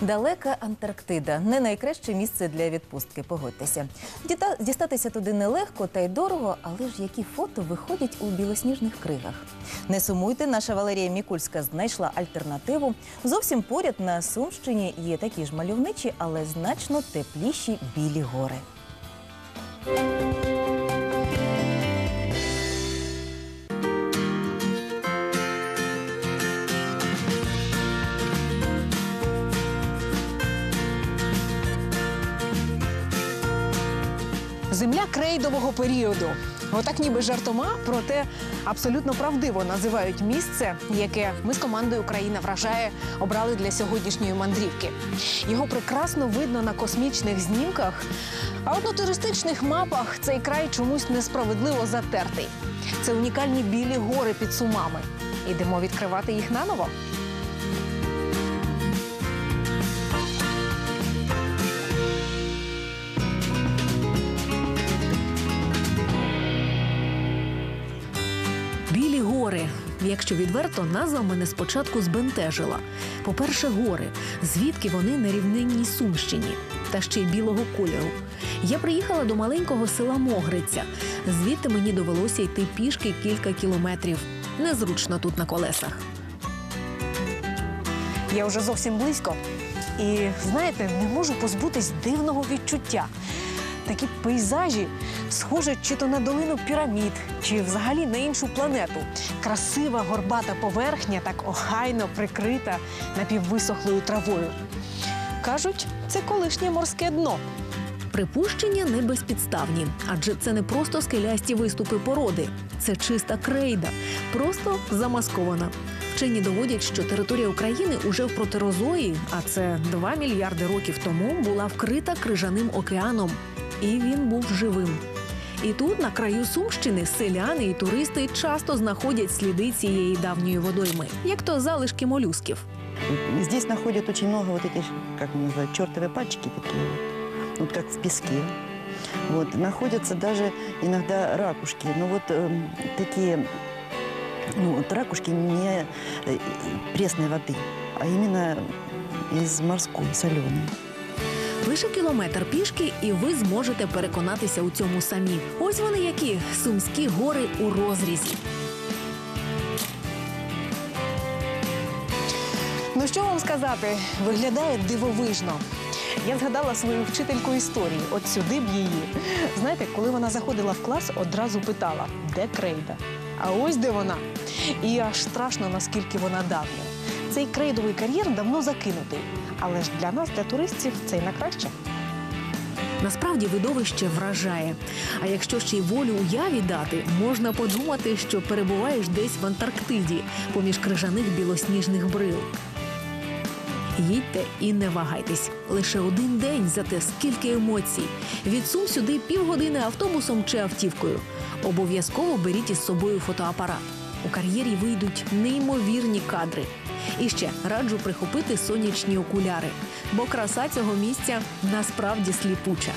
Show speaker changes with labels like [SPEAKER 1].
[SPEAKER 1] Далека Антарктида не найкраще місце для відпустки. Погодьтеся. Діта- Дістатися туди нелегко та й дорого, але ж які фото виходять у білосніжних кригах. Не сумуйте, наша Валерія Мікульська знайшла альтернативу. Зовсім поряд на Сумщині є такі ж мальовничі, але значно тепліші білі гори.
[SPEAKER 2] Земля крейдового періоду. Отак ніби жартома, проте абсолютно правдиво називають місце, яке ми з командою Україна вражає обрали для сьогоднішньої мандрівки. Його прекрасно видно на космічних знімках, а от на туристичних мапах цей край чомусь несправедливо затертий. Це унікальні білі гори під сумами. Ідемо відкривати їх наново. Білі гори. Якщо відверто, назва мене спочатку збентежила. По-перше, гори, звідки вони на рівнинній Сумщині, та ще й білого кольору. Я приїхала до маленького села Могриця. Звідти мені довелося йти пішки кілька кілометрів. Незручно тут на колесах. Я вже зовсім близько. І знаєте, не можу позбутись дивного відчуття. Такі пейзажі схожі чи то на долину пірамід, чи взагалі на іншу планету. Красива горбата поверхня, так охайно прикрита напіввисохлою травою. Кажуть, це колишнє морське дно. Припущення не безпідставні, адже це не просто скелясті виступи породи, це чиста крейда, просто замаскована. Вчені доводять, що територія України уже в протерозої, а це 2 мільярди років тому, була вкрита крижаним океаном, і він був живим. І тут, на краю Сумщини, селяни і туристи часто знаходять сліди цієї давньої водойми, як то залишки молюсків.
[SPEAKER 3] Здесь находят очень много вот этих, как мы называем, чертовы пальчики такие, вот, вот как в песке. Вот, находятся даже иногда ракушки, но вот эм, такие, ну, вот ракушки не э, пресной воды, а именно из морской, соленой.
[SPEAKER 2] Лише кілометр пішки, і ви зможете переконатися у цьому самі. Ось вони які сумські гори у розрізі. Ну що вам сказати, виглядає дивовижно. Я згадала свою вчительку історії, от сюди б її. Знаєте, коли вона заходила в клас, одразу питала, де крейда? А ось де вона. І аж страшно, наскільки вона давня. Цей крейдовий кар'єр давно закинутий. Але ж для нас, для туристів, це й на краще. Насправді видовище вражає. А якщо ще й волю уяві дати, можна подумати, що перебуваєш десь в Антарктиді, поміж крижаних білосніжних брил. Їдьте і не вагайтесь. Лише один день, зате скільки емоцій. Від Сум сюди півгодини автобусом чи автівкою. Обов'язково беріть із собою фотоапарат. У кар'єрі вийдуть неймовірні кадри. І ще раджу прихопити сонячні окуляри, бо краса цього місця насправді сліпуча.